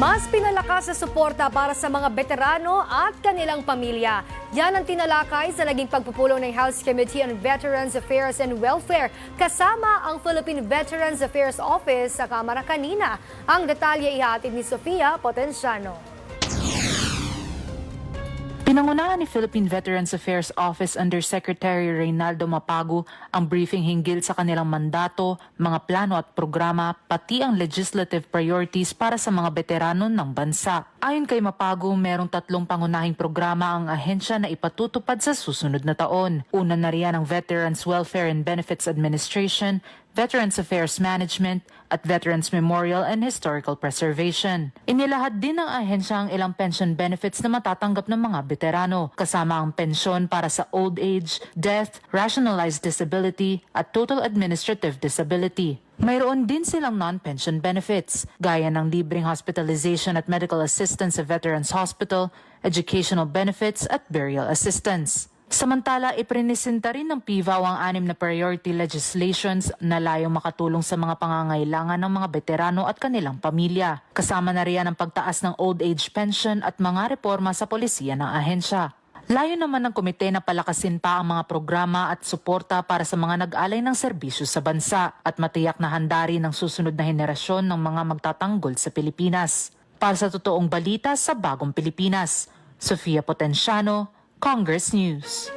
Mas pinalakas sa suporta para sa mga veterano at kanilang pamilya. Yan ang tinalakay sa naging pagpupulong ng House Committee on Veterans Affairs and Welfare kasama ang Philippine Veterans Affairs Office sa Kamara kanina. Ang detalye ihatid ni Sofia Potenciano. Pinangunahan ni Philippine Veterans Affairs Office Undersecretary Reynaldo Mapago ang briefing hinggil sa kanilang mandato, mga plano at programa, pati ang legislative priorities para sa mga veterano ng bansa. Ayon kay Mapago, merong tatlong pangunahing programa ang ahensya na ipatutupad sa susunod na taon. Una na riyan ang Veterans Welfare and Benefits Administration, Veterans Affairs Management at Veterans Memorial and Historical Preservation. Inilahad din ng ahensya ang ilang pension benefits na matatanggap ng mga veterano, kasama ang pensyon para sa old age, death, rationalized disability at total administrative disability. Mayroon din silang non-pension benefits, gaya ng libreng hospitalization at medical assistance sa Veterans Hospital, educational benefits at burial assistance. Samantala, iprinisenta rin ng PIVAW ang anim na priority legislations na layong makatulong sa mga pangangailangan ng mga veterano at kanilang pamilya. Kasama na riyan ang pagtaas ng old age pension at mga reforma sa polisiya ng ahensya. Layo naman ng komite na palakasin pa ang mga programa at suporta para sa mga nag-alay ng serbisyo sa bansa at matiyak na handa rin ang susunod na henerasyon ng mga magtatanggol sa Pilipinas. Para sa totoong balita sa Bagong Pilipinas, Sofia Potenciano, Congress News.